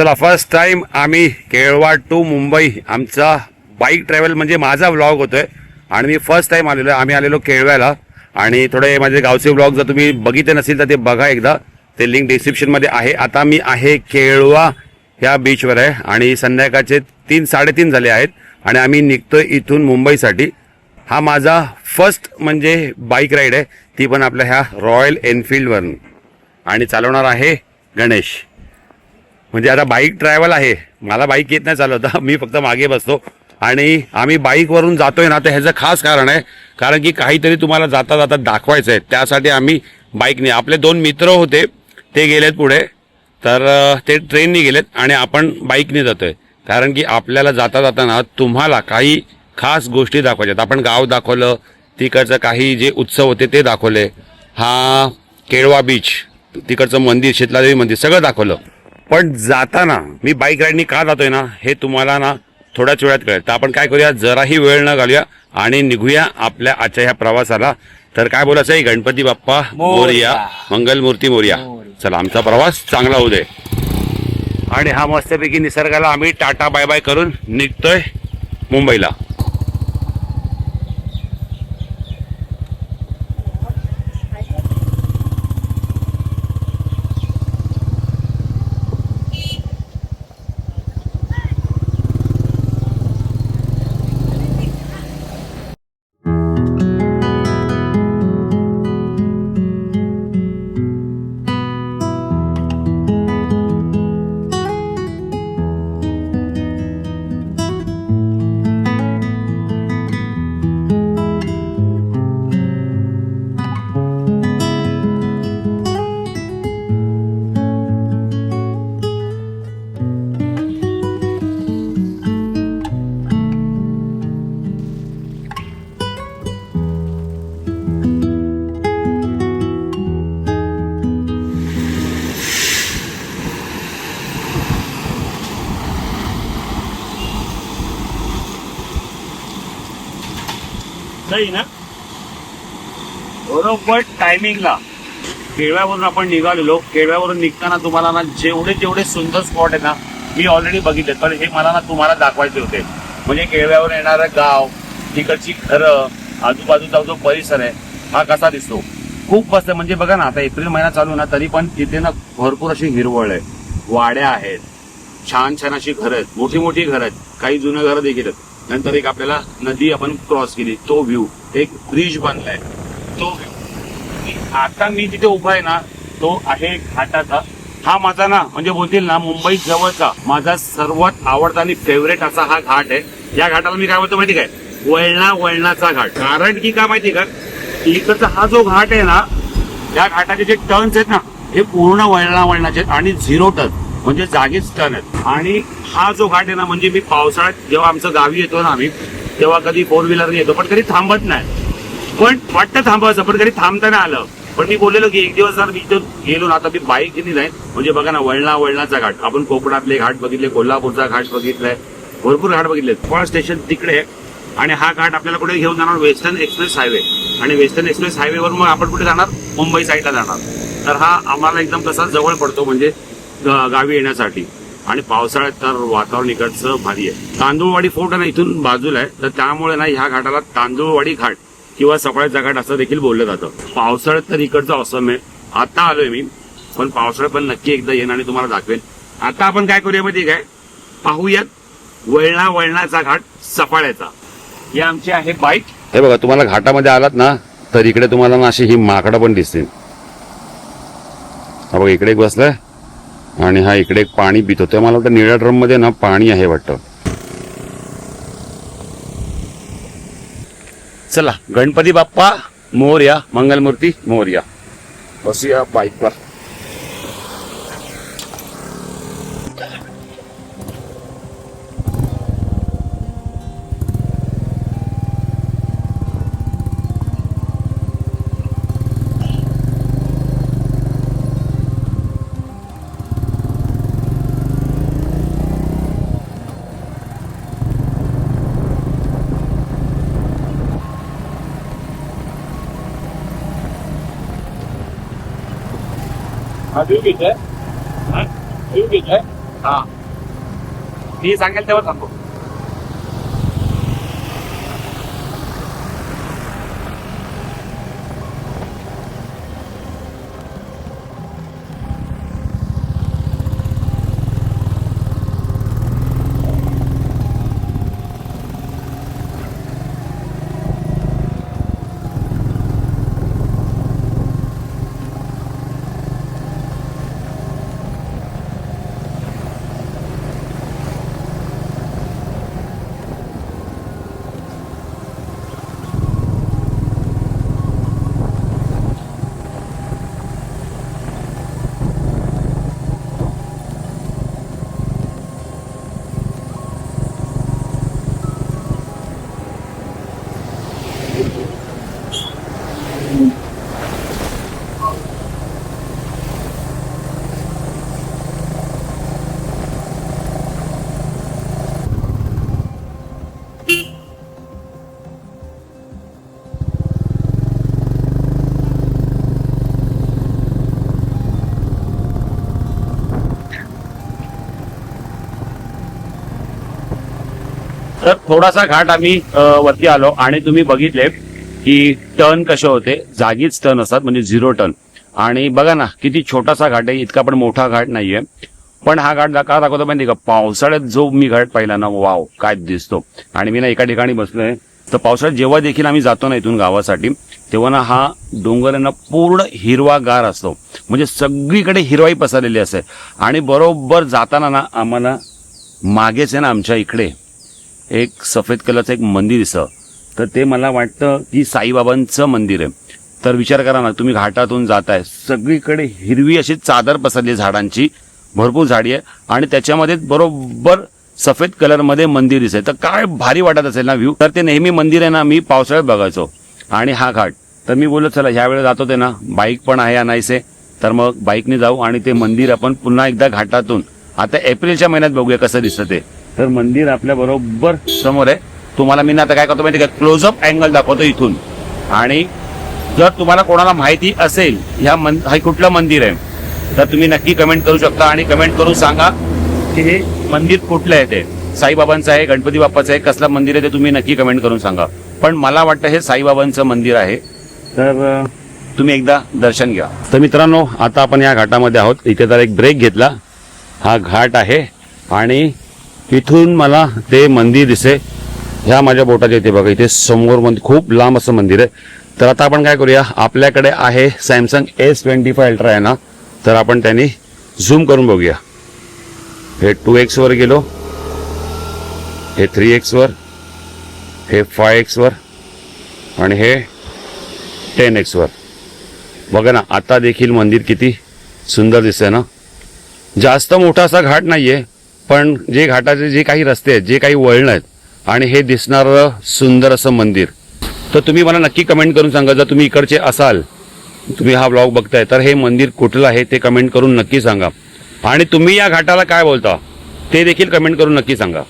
चला first time आम्ही Kelva to Mumbai आमचा बाईक ट्रॅव्हल म्हणजे माझा व्लॉग आहे आणि मी फर्स्ट टाईम आलेलो आहे. आम्ही आलेलो केळव्याला. आणि थोडे माझे गावचे व्लॉग जर तुम्ही बघितले नसेल तर ते बघा एकदा. ते लिंक डिस्क्रिप्शनमध्ये आहे. आता मी आहे केळवा ह्या बीचवर आहे. आणि संध्याकाळचे तीन साडेतीन झाले आहेत. आणि आम्ही निघतोय इथून मुंबईसाठी. हा माझा फर्स्ट म्हणजे बाईक राईड आहे. ती पण आपल्या ह्या रॉयल एनफिल्डवरून आणि चालवणार आहे गणेश. म्हणजे आता बाईक ट्रॅव्हल आहे. मला बाईक येत नाही चालवता. मी फक्त मागे बसतो. आणि आम्ही बाईकवरून जातोय ना तर ह्याचं खास कारण आहे. कारण की काहीतरी तुम्हाला जाता जाता दाखवायचं आहे त्यासाठी आम्ही बाईकने आपले दोन मित्र होते. ते गेलेत पुढे. तर ते ट्रेननी गेलेत आणि आपण बाईकने जातोय. कारण की आपल्याला जाता जाताना तुम्हाला काही खास गोष्टी दाखवायच्यात. आपण गाव दाखवलं तिकडचं काही जे उत्सव होते ते दाखवले. हा केळवा बीच तिकडचं मंदिर शीतलादेवी मंदिर सगळं दाखवलं. पण जाताना मी बाईक राईडनी का जातोय ना हे तुम्हाला ना थोड्याच वेळात कळेल. तर आपण काय करूया जराही वेळ न घालूया आणि निघूया आपल्या आजच्या ह्या प्रवासाला. तर काय बोलायचं आहे? गणपती बाप्पा मोरया मंगलमूर्ती मोरया. चला आमचा प्रवास चांगला होऊ दे. आणि हा मस्तपैकी निसर्गाला आम्ही टाटा बाय बाय करून निघतोय मुंबईला. सकाळी ना? बरोबर टायमिंगला केळव्यावरून आपण निघालेलो. केळव्यावरून निघताना तुम्हाला ना जेवढे जेवढे सुंदर स्पॉट आहे ना मी ऑलरेडी बघितले. पण हे मला ना तुम्हाला दाखवायचे होते. म्हणजे केळव्यावर येणारं गाव तिकडची घरं आजूबाजूचा जो परिसर आहे हा कसा दिसतो? खूप मस्त. म्हणजे बघा ना आता एप्रिल महिना चालू आहे ना तरी पण तिथे ना भरपूर अशी हिरवळ आहे. वाड्या आहेत. छान छान अशी घरं आहेत. मोठी मोठी घरं आहेत. काही जुनं घरं देखील आहेत. नंतर एक आपल्याला नदी आपण क्रॉस केली. तो व्ह्यू एक ब्रिज बनलाय तो व्ह्यू आता मी तिथे उभा आहे ना तो आहे घाटाचा. हा माझा ना म्हणजे बोलतील ना मुंबई जवळचा माझा सर्वात आवडता आणि फेवरेट असा हा घाट आहे. या घाटाला मी काय बोलतो माहिती काय? वळणा वळणाचा घाट. कारण की काय माहिती का? इकडचा हा जो घाट आहे ना या घाटाचे जे टर्न्स आहेत ना हे पूर्ण वळणा वळणाचे आहेत आणि झिरो टर्न म्हणजे जागीच टन आहेत. आणि हा जो घाट आहे ना म्हणजे मी पावसाळ्यात जेव्हा आमचं गावी येतो ना आम्ही तेव्हा कधी फोर व्हीलरने येतो पण कधी थांबत नाही. पण वाटतं थांबायचं पण कधी थांबताना आलं. पण मी बोललेलो की एक दिवस जर मी इथं गेलो ना आता मी बाईक घेतली नाही. म्हणजे बघा ना वळणा वळणाचा घाट. आपण कोकणातले घाट बघितले कोल्हापूरचा घाट बघितलाय भरपूर घाट बघितले पण स्टेशन तिकडे आहे. आणि हा घाट आपल्याला कुठे घेऊन जाणार? वेस्टर्न एक्सप्रेस हायवे आणि वेस्टर्न एक्सप्रेस हायवेवर मग आपण कुठे जाणार? मुंबई साईडला जाणार. तर हा आम्हाला एकदम कसा जवळ पडतो. म्हणजे गावी येण्यासाठी. आणि पावसाळ्यात तर वातावरण इकडचं भारी आहे. तांदूळवाडी फोर्ट ना इथून बाजूला आहे. तर त्यामुळे ना ह्या घाटाला तांदूळवाडी घाट किंवा सफाळ्याचा घाट असं देखील बोललं जातं. पावसाळ्यात तर इकडचं असं आहे. आता आलोय मी पण पावसाळ्यात पण नक्की एकदा येईन आणि तुम्हाला दाखवेन. आता आपण काय करूया माहिती काय? पाहूयात वळणा वळणाचा घाट सफाळ्याचा. हे आमची आहे बाईक. हे बघा तुम्हाला घाटामध्ये आलात ना तर इकडे तुम्हाला ना अशी ही माकडं पण दिसतील. बघा इकडे एक बसलाय. आणि हा इकडे एक पाणी पितो. ते मला वाटतं निळ्या ड्रममध्ये ना पाणी आहे वाटतं. चला गणपती बाप्पा मोर्या मंगलमूर्ती मोर्या. बसूया बाईकवर. हा व्ह्यू घेतोय हा व्ह्यू घेतोय हा. मी सांगेल तेव्हा सांगू थोडासा घाट आम्ही वरती आलो आणि तुम्ही बघितले की टर्न कसे होते. जागीच टर्न असतात म्हणजे झिरो टर्न. आणि बघा ना किती छोटासा घाट आहे इतका पण मोठा घाट नाहीये. पण हा घाट का दाखवतो माहिती का? पावसाळ्यात जो मी घाट पाहिला ना वाव काय दिसतो. आणि मी ना एका ठिकाणी बसलोय. तर पावसाळ्यात जेव्हा देखील आम्ही जातो ना इथून गावासाठी तेव्हा ना हा डोंगर ना पूर्ण हिरवागार असतो. म्हणजे सगळीकडे हिरवाई पसरलेली असते. आणि बरोबर जाताना ना आम्हाला मागेच आहे ना आमच्या इकडे. एक सफेद कलरचं एक मंदिर दिसतं. तर ते मला वाटतं की साईबाबांचं मंदिर आहे. तर विचार करा ना तुम्ही घाटातून जाताय. सगळीकडे हिरवी अशी चादर पसरली आहे झाडांची. भरपूर झाडी आहे. आणि त्याच्यामध्ये बरोबर सफेद कलरमध्ये मंदिर दिसेल तर काय भारी वाटत असेल ना व्ह्यू तर ते नेहमी मंदिर आहे ना मी पावसाळ्यात बघायचो. आणि हा घाट. तर मी बोललो चला ह्या वेळेला जातो ते ना. बाईक पण आहे आणायचे. तर मग बाईकने जाऊ आणि ते मंदिर आपण पुन्हा एकदा घाटातून. आता एप्रिलच्या महिन्यात बघूया कसं दिसतं ते. तर मंदिर आपल्या बरोबर समोर आहे. तुम्हाला मी ना आता काय करतो माहिती का? क्लोजअप अँगल दाखवतो इथून. आणि जर तुम्हाला कोणाला माहिती असेल ह्या मन हे कुठलं मंदिर आहे तर तुम्ही नक्की कमेंट करू शकता आणि कमेंट करून सांगा की हे मंदिर कुठलं आहे ते. साईबाबांचं आहे गणपती बाप्पाचं आहे कसलं मंदिर आहे ते तुम्ही नक्की कमेंट करून सांगा. पण मला वाटतं हे साईबाबांचं मंदिर आहे. तर तुम्ही एकदा दर्शन घ्या. तर मित्रांनो आता आपण या घाटामध्ये आहोत. इथे तर एक ब्रेक घेतला. हा घाट आहे आणि इथून मला ते मंदिर दिसे ह्या माझ्या बोटाच्या इथे बघा इथे समोर मंदिर खूप लांब असं मंदिर आहे. तर आता आपण काय करूया आपल्याकडे आहे Samsung S twenty five ultra आहे ना? तर आपण त्यांनी झूम करून बघूया. हे टू एक्सवर गेलो. हे थ्री एक्सवर हे फाय एक्सवर आणि हे टेन एक्सवर बघा ना आता देखील मंदिर किती सुंदर दिसतंय ना? जास्त मोठा असा घाट नाही आहे पण जे घाटाचे जे काही रस्ते आहेत जे काही वळण आहेत आणि हे दिसणारं सुंदर असं मंदिर. तर तुम्ही मला नक्की कमेंट करून सांगा. जर तुम्ही इकडचे असाल तुम्ही हा ब्लॉग बघताय तर हे मंदिर कुठलं आहे ते कमेंट करून नक्की सांगा. आणि तुम्ही या घाटाला काय बोलता ते देखील कमेंट करून नक्की सांगा.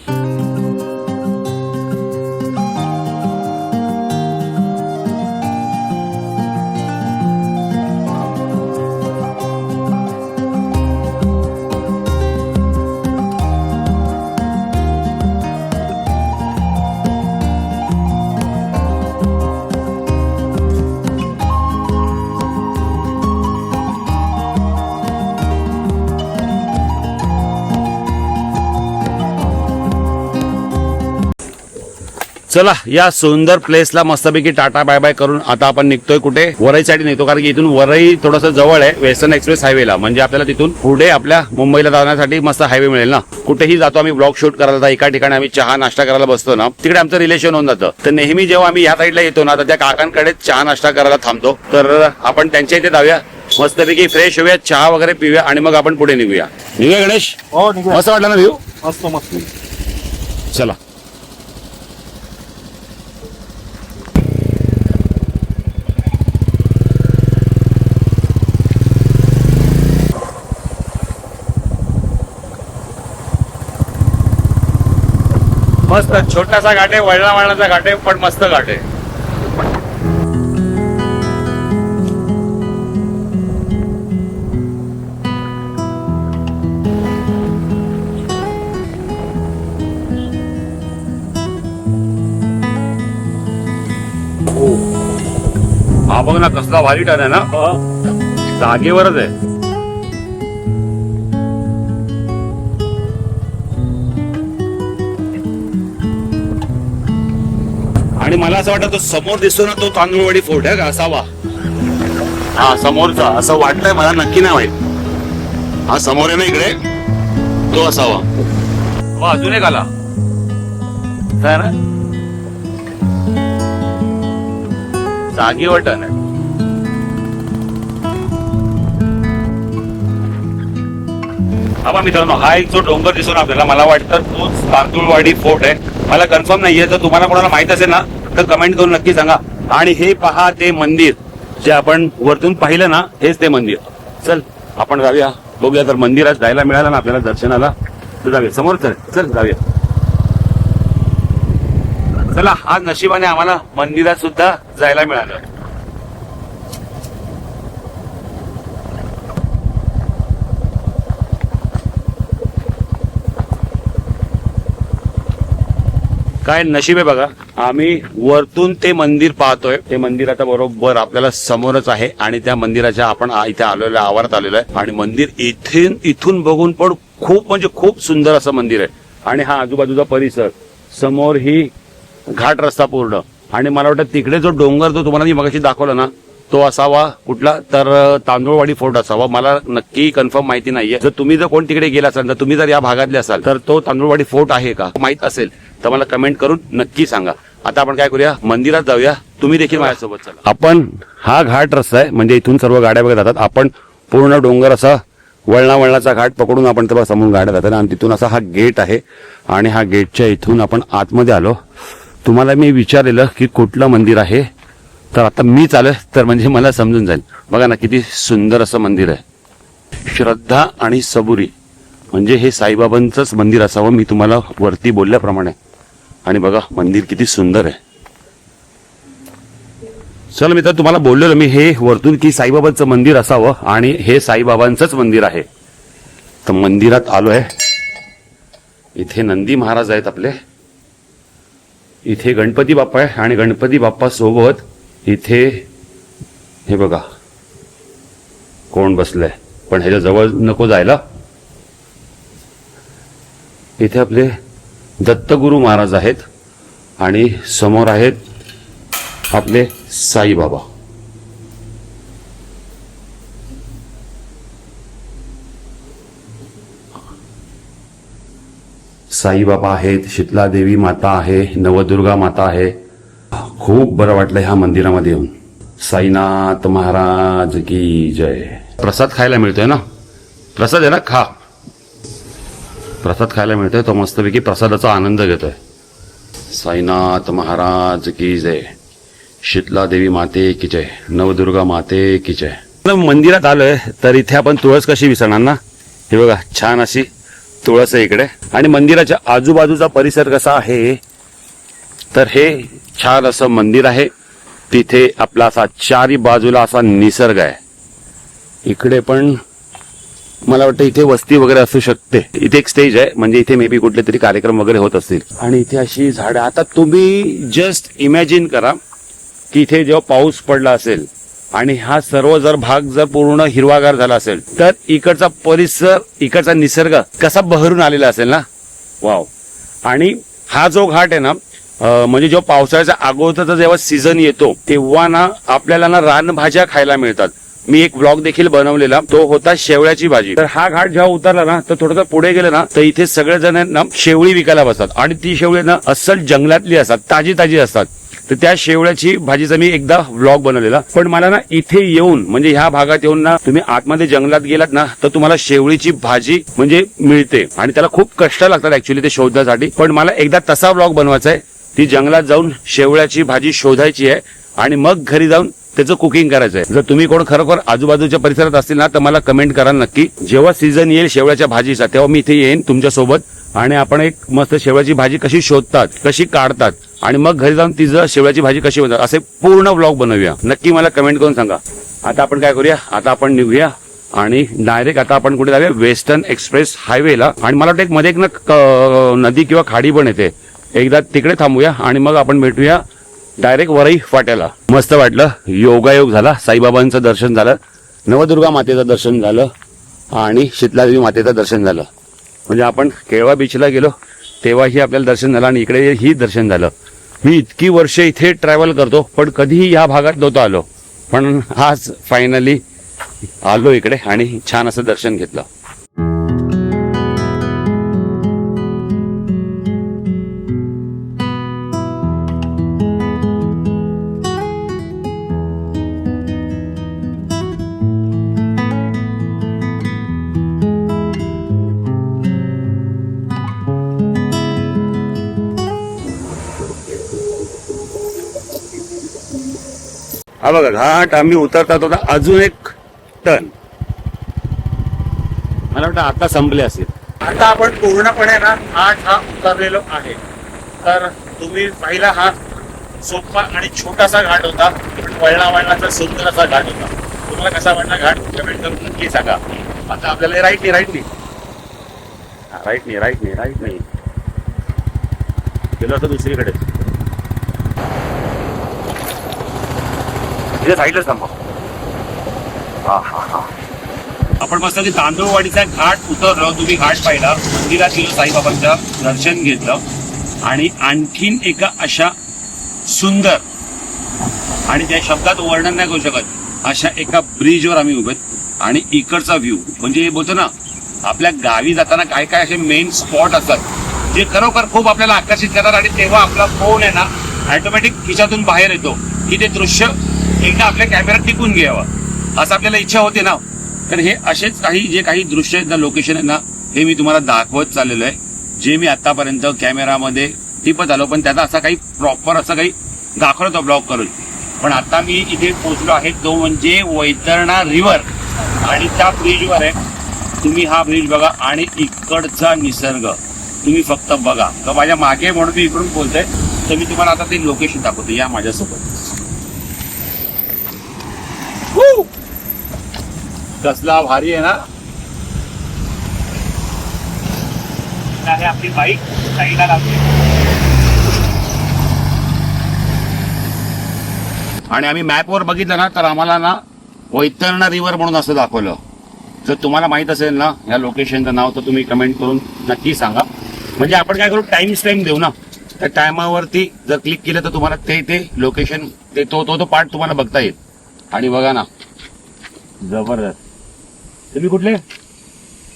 चला या सुंदर प्लेसला मस्तपैकी टाटा बाय बाय करून आता आपण निघतोय कुठे? वरईसाठी निघतो कारण की इथून वरई थोडस जवळ आहे वेस्टर्न एक्सप्रेस हायवेला म्हणजे आपल्याला तिथून पुढे आपल्या मुंबईला जाण्यासाठी मस्त हायवे मिळेल ना. कुठेही जातो आम्ही ब्लॉग शूट करायला एका ठिकाणी आम्ही चहा नाश्ता करायला बसतो ना तिकडे आमचं रिलेशन होऊन जातं. तर नेहमी जेव्हा आम्ही या साईडला येतो ना तर त्या काकांकडे चहा नाश्ता करायला थांबतो. तर आपण त्यांच्या इथे जाऊया मस्तपैकी फ्रेश होऊया चहा वगैरे पिऊया आणि मग आपण पुढे निघूया. निघूया गणेश? हो मस्त वाटलं ना व्ह्यू मस्त मस्त. चला. मस्त छोटासा घाट आहे वळला वळणाचा घाट आहे पण मस्त घाट. आहे हो. हा बघ ना कसला भारी टन आहे ना. जागेवरच आहे. आणि मला असं वाटतं तो समोर दिसतो ना तो तांदूळवाडी फोर्ट आहे का असावा. हा समोरचा असं वाटतंय मला नक्की नाही माहीत. हा समोर आहे ना इकडे? तो असावा. हो अजून एक आला. काय ना जागी टन आहे. हा मित्रांनो हा एक जो डोंगर दिसून आपल्याला मला वाटतं तोच तांदूळवाडी फोर्ट आहे. मला कन्फर्म नाहीये तर तुम्हाला कोणाला माहीत असेल ना तर कमेंट करून नक्की सांगा. आणि हे पहा ते मंदिर जे आपण वरतून पाहिलं ना हेच ते मंदिर. चल आपण जाऊया. बघूया तर मंदिरात जायला मिळालं ना आपल्याला दर्शनाला तर जाऊया. समोर चल चल जाऊया. चला आज नशिबाने आम्हाला मंदिरात सुद्धा जायला मिळालं. काय नशीब आहे बघा. आम्ही वरतून ते मंदिर पाहतोय. ते मंदिर आता बरोबर आपल्याला समोरच आहे आणि त्या मंदिराच्या आपण इथे आलेलो आवारात आलेलो आहे. आणि मंदिर इथून इथून बघून पण खूप म्हणजे खूप सुंदर असं मंदिर आहे. आणि हा आजूबाजूचा परिसर समोर ही घाट रस्ता पूर्ण. आणि मला वाटतं तिकडे जो डोंगर जो तुम्हाला मी मगाशी दाखवला ना तो असावा कुठला? तर तांदूळवाडी फोर्ट असावा. मला नक्की कन्फर्म माहिती नाहीये. जर तुम्ही जर कोण तिकडे गेला असाल तर तुम्ही जर या भागातले असाल तर तो तांदूळवाडी फोर्ट आहे का? माहीत असेल. तर मला कमेंट करून नक्की सांगा. आता आपण काय करूया? मंदिरात जाऊया. तुम्ही देखील माझ्यासोबत चला. आपण हा घाट रस्ता आहे. म्हणजे इथून सर्व गाड्या वगैरे जातात. आपण पूर्ण डोंगर असा वळणा वळणाचा घाट पकडून आपण तेव्हा समोर गाड्या जातात. आणि तिथून असा हा गेट आहे. आणि हा गेटच्या इथून आपण आतमध्ये आलो. तुम्हाला मी विचारलेलं की कुठलं मंदिर आहे? तर आता मी चालेल तर म्हणजे मला समजून जाईल. बघा ना किती सुंदर असं मंदिर आहे. श्रद्धा आणि सबुरी. म्हणजे हे साईबाबांचंच मंदिर असावं मी तुम्हाला वरती बोलल्याप्रमाणे. आणि बघा मंदिर किती सुंदर आहे. चल मित्र तुम्हाला बोललेलो मी हे वरतून की साईबाबांचं मंदिर असावं आणि हे साईबाबांचंच मंदिर आहे. तर मंदिरात आलोय. इथे नंदी महाराज आहेत आपले. इथे गणपती बाप्पा आहे आणि गणपती बाप्पा सोबत इथे हे बघा कोण बसलंय. पण ह्याच्या जवळ नको जायला. इथे आपले दत्तगुरु महाराज आहेत आणि समोर आहेत आपले साईबाबा. साईबाबा आहेत शीतला देवी माता आहे नवदुर्गा माता आहे. खूप बरं वाटलं ह्या मंदिरामध्ये येऊन. साईनाथ महाराज की जय. प्रसाद खायला मिळतोय ना? प्रसाद आहे ना? खा. प्रसाद खायला मिळतोय तो मस्तपैकी प्रसादाचा आनंद घेतोय. साईनाथ महाराज की जय. शीतला देवी माते की जय. नवदुर्गा माते की जय. मंदिरात आलोय तर इथे आपण तुळस कशी विसरणार ना? हे बघा छान अशी तुळस आहे इकडे. आणि मंदिराच्या आजूबाजूचा परिसर कसा आहे? तर हे छान असं मंदिर आहे. तिथे आपला असा चारी बाजूला असा निसर्ग आहे. इकडे पण मला वाटतं इथे वस्ती वगैरे असू शकते. इथे एक स्टेज आहे. म्हणजे इथे मे बी कुठले तरी कार्यक्रम वगैरे होत असतील. आणि इथे अशी झाडं आता तुम्ही जस्ट इमॅजिन करा की इथे जेव्हा पाऊस पडला असेल आणि हा सर्व जर भाग जर पूर्ण हिरवागार झाला असेल तर इकडचा परिसर इकडचा निसर्ग कसा बहरून आलेला असेल ना? वाव आणि हा जो घाट आहे ना म्हणजे जेव्हा पावसाळ्याच्या अगोदरचा जेव्हा सीझन येतो तेव्हा ना आपल्याला ना रानभाज्या खायला मिळतात. मी एक ब्लॉग देखील बनवलेला. तो होता शेवळ्याची भाजी. तर हा घाट जेव्हा उतरला ना तर थोडंसं पुढे गेलं ना तर इथे सगळेजण ना शेवळी विकायला बसतात. आणि ती शेवळी ना अस्सल जंगलातली असतात ताजी ताजी असतात. तर त्या शेवळ्याची भाजीचा मी एकदा व्लॉग बनवलेला. पण मला ना इथे येऊन म्हणजे ह्या भागात येऊन ना तुम्ही आतमध्ये जंगलात गेलात ना तर तुम्हाला शेवळीची भाजी म्हणजे मिळते. आणि त्याला खूप कष्ट लागतात ऍक्च्युली ते शोधण्यासाठी. पण मला एकदा तसा व्लॉग बनवायचा आहे. ती जंगलात जाऊन शेवळ्याची भाजी शोधायची आहे. आणि मग घरी जाऊन त्याचं कुकिंग करायचं आहे. जर तुम्ही कोण खरोखर आजूबाजूच्या परिसरात असतील ना तर मला कमेंट करा नक्की. जेव्हा सीझन येईल शेवळ्याच्या भाजीचा तेव्हा मी इथे येईन तुमच्यासोबत आणि आपण एक मस्त शेवळ्याची भाजी कशी शोधतात कशी काढतात आणि मग घरी जाऊन तिचं शेवळ्याची भाजी कशी बनवतात असे पूर्ण व्लॉग बनवूया. नक्की मला कमेंट करून सांगा. आता आपण काय करूया? आता आपण निघूया. आणि डायरेक्ट आता आपण कुठे जाऊया? वेस्टर्न एक्सप्रेस हायवेला आणि मला वाटतं एक मध्ये एक ना नदी किंवा खाडी पण येते. एकदा तिकडे थांबूया आणि मग आपण भेटूया. डायरेक्ट वरई फाट्याला. मस्त वाटलं. योगायोग झाला. साईबाबांचं दर्शन झालं. नवदुर्गा मातेचं दर्शन झालं. आणि शीतलादेवी मातेचं दर्शन झालं. म्हणजे आपण केळवा बीचला गेलो तेव्हाही आपल्याला दर्शन झालं आणि इकडे ही दर्शन झालं. मी इतकी वर्ष इथे ट्रॅव्हल करतो पण कधीही या भागात नव्हतो आलो. पण आज फायनली आलो इकडे आणि छान असं दर्शन घेतलं. बघा घाट आम्ही उतरतात होता अजून एक टन. मला वाटतं आता संपले असेल. आता आपण पूर्णपणे ना घाट हा उतरलेलो आहे. तर तुम्ही पाहिला हा सोपा आणि छोटासा घाट होता. पण वळणा वळणाचा सुंदर असा घाट होता. तुम्हाला कसा वाटला घाट? कमेंट करून नक्की सांगा. आता आपल्याला राईट नाही राईट नाही. राईट नाही राईट नाही राईट नाही. गेलो असं दुसरीकडे. तिथे साईडलाच थांबा. हा हा हा. आपण मस्त ते तांदूळवाडीचा घाट उतरलो तुम्ही घाट पाहिला. मंदिरात गेलो साईबाबांचं दर्शन घेतलं. आणि आणखीन एका अशा सुंदर आणि त्या शब्दात वर्णन नाही करू शकत. अशा एका ब्रिजवर आम्ही उभे आणि इकडचा व्ह्यू म्हणजे हे बोलतो ना आपल्या गावी जाताना काय काय असे मेन स्पॉट असतात जे खरोखर खूप आपल्याला आकर्षित करतात. आणि तेव्हा आपला फोन आहे ना ऑटोमॅटिक खिशातून बाहेर येतो. की ते दृश्य एकदा आपल्या कॅमेऱ्यात टिकून घ्यावं. असं आपल्याला इच्छा होते ना. तर हे असेच काही जे काही दृश्य आहेत ना लोकेशन आहेत ना हे मी तुम्हाला दाखवत चाललेलो आहे. जे मी आतापर्यंत कॅमेरामध्ये टिपत आलो पण त्याचा असा काही प्रॉपर असं काही दाखवलं होतं ब्लॉग करून. पण आता मी इथे पोहोचलो आहे तो म्हणजे वैतरणा रिव्हर आणि त्या ब्रिजवर आहे. तुम्ही हा ब्रिज बघा आणि इकडचा निसर्ग. तुम्ही फक्त बघा. तर माझ्या मागे म्हणून मी इकडून बोलतोय तर मी तुम्हाला आता ते लोकेशन दाखवतो या माझ्यासोबत. कसला भारी आहे ना. आहे आपली बाईक साईडला लागली आणि आम्ही मॅपवर बघितलं ना तर आम्हाला ना वैतरणा रिव्हर म्हणून असं दाखवलं. जर तुम्हाला माहीत असेल ना या लोकेशनचं नाव तर तुम्ही कमेंट करून नक्की सांगा. म्हणजे आपण काय करू टाइम स्पेंड देऊ ना. त्या टायमावरती जर क्लिक केलं तर तुम्हाला ते ते लोकेशन ते तो तो तो पार्ट तुम्हाला बघता येईल. आणि बघा ना. जबरदस्त. तुम्ही कुठले?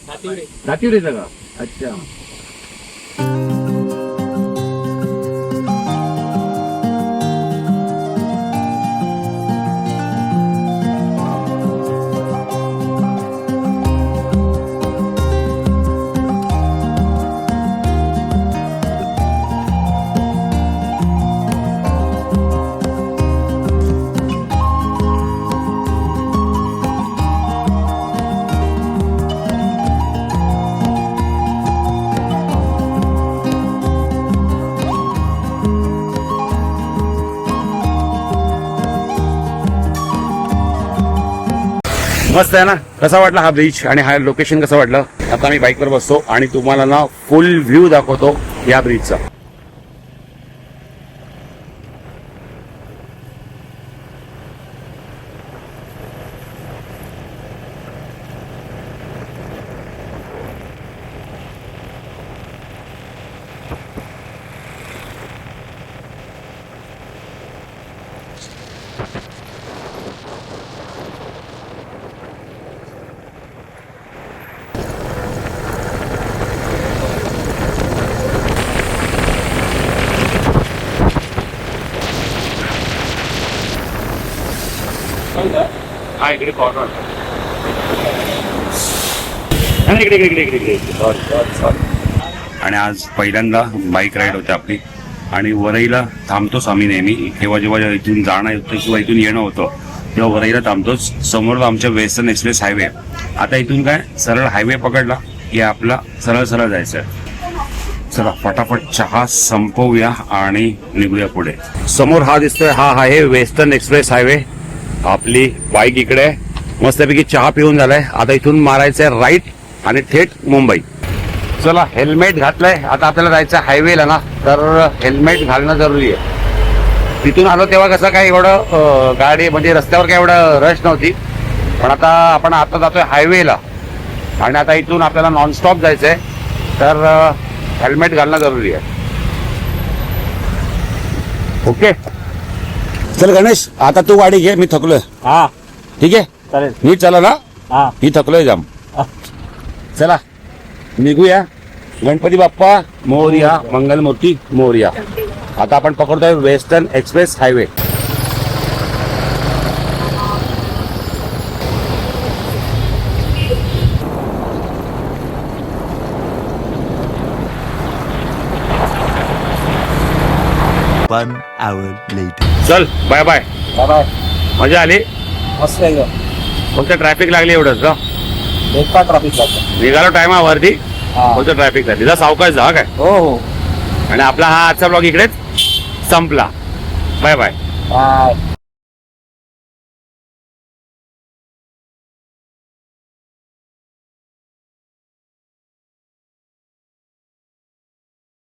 जातीवडे का अच्छा. मस्त आहे ना? कसा वाटला हा ब्रिज आणि हा लोकेशन कसं वाटलं? आता मी बाईकवर बसतो आणि तुम्हाला ना फुल व्ह्यू दाखवतो या ब्रिजचा हा इकडे कॉर्नर इकडे इकडे इकडे इकडे सॉरी सॉरी सॉरी आणि आज पहिल्यांदा बाईक राईड होते आपली. आणि वरईला थांबतोच आम्ही नेहमी. जेव्हा जेव्हा इथून जाणं होतं किंवा इथून येणं होतं तेव्हा वरईला थांबतोच. समोर आमच्या वेस्टर्न एक्सप्रेस हायवे आता इथून काय? सरळ हायवे पकडला की आपला सरळ सरळ जायचं. चला फटाफट चहा संपवूया आणि निघूया पुढे. समोर हा दिसतोय हा आहे वेस्टर्न एक्सप्रेस हायवे आपली बाईक इकडे मस्तपैकी चहा पिऊन झालाय. आता इथून मारायचंय राईट आणि थेट मुंबई. चला हेल्मेट घातलंय. आता आपल्याला जायचं हायवेला ना. तर हेल्मेट घालणं जरुरी आहे. तिथून आलो तेव्हा कसं काय एवढं गाडी म्हणजे रस्त्यावर काय एवढं रश नव्हती. पण आता आपण आता जातोय हायवेला आणि आता इथून आपल्याला नॉनस्टॉप जायचंय. तर हेल्मेट घालणं जरुरी आहे. ओके चल गणेश आता तू गाडी घे मी थकलोय. हा. ठीक आहे? चालेल. नीट चला ना? हा. मी थकलोय जाम. चला निघूया. गणपती बाप्पा मोरया मंगलमूर्ती मोरया. आता आपण पकडतोय western express highway One hour later. चल बाय बाय बाय मजा आली. मस्त आहे गं. फक्त ट्रॅफिक लागली एवढंच का बेकार ट्रॉफिक लागतं. निघालो टायमावरती हा. फक्त ट्रॅफिक झाली जा सावकाश जा हा काय? हो हो. आणि आपला हा आजचा ब्लॉग इकडेच संपला. Bye bye bye